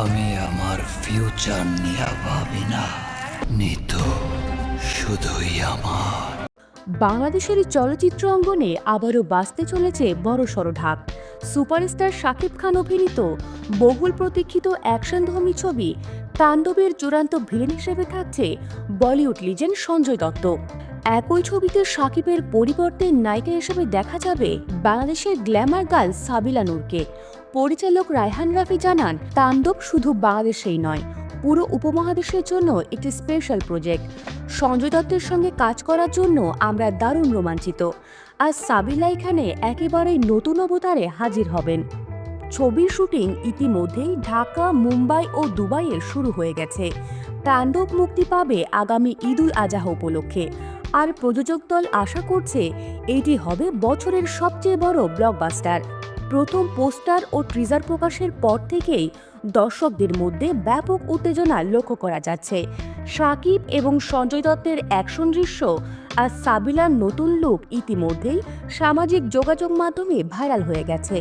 আমি আমার ফিউচার নিয়ে ভাবি না। নিতু শুধুই আমার। বাংলাদেশের চলচ্চিত্র অঙ্গনে আবারও বাঁচতে চলেছে বড়সড় ঢাক। সুপারস্টার শাকিব খান অভিনীত বহুল প্রতীক্ষিত অ্যাকশনধর্মী ছবি তাণ্ডবের চূড়ান্ত ভিলেন হিসেবে থাকছে বলিউড লিজেন্ড সঞ্জয় দত্ত। একই ছবিতে শাকিবের পরিবর্তে নায়িকা হিসেবে দেখা যাবে বাংলাদেশের গ্ল্যামার গার্ল সাবিলা নূরকে। পরিচালক রায়হান রাফি জানান, তাণ্ডব শুধু বাংলাদেশেই নয়, পুরো উপমহাদেশের জন্য একটি স্পেশাল প্রজেক্ট সঞ্জয় দত্তের সঙ্গে কাজ করার জন্য আমরা দারুণ রোমাঞ্চিত। আর সাবিলা এখানে একেবারেই নতুন অবতারে হাজির হবেন। ছবির শুটিং ইতিমধ্যেই ঢাকা, মুম্বাই ও দুবাইয়ের শুরু হয়ে গেছে। তাণ্ডব মুক্তি পাবে আগামী ঈদুল আজহা উপলক্ষে। আর প্রযোজক দল আশা করছে, এটি হবে বছরের সবচেয়ে বড় ব্লকবাস্টার প্রথম পোস্টার ও ট্রিজার প্রকাশের পর থেকেই দর্শকদের মধ্যে ব্যাপক উত্তেজনা লক্ষ্য করা যাচ্ছে। সাকিব এবং সঞ্জয় দত্তের অ্যাকশন দৃশ্য আর সাবিলার নতুন লুক ইতিমধ্যেই সামাজিক যোগাযোগ মাধ্যমে ভাইরাল হয়ে গেছে।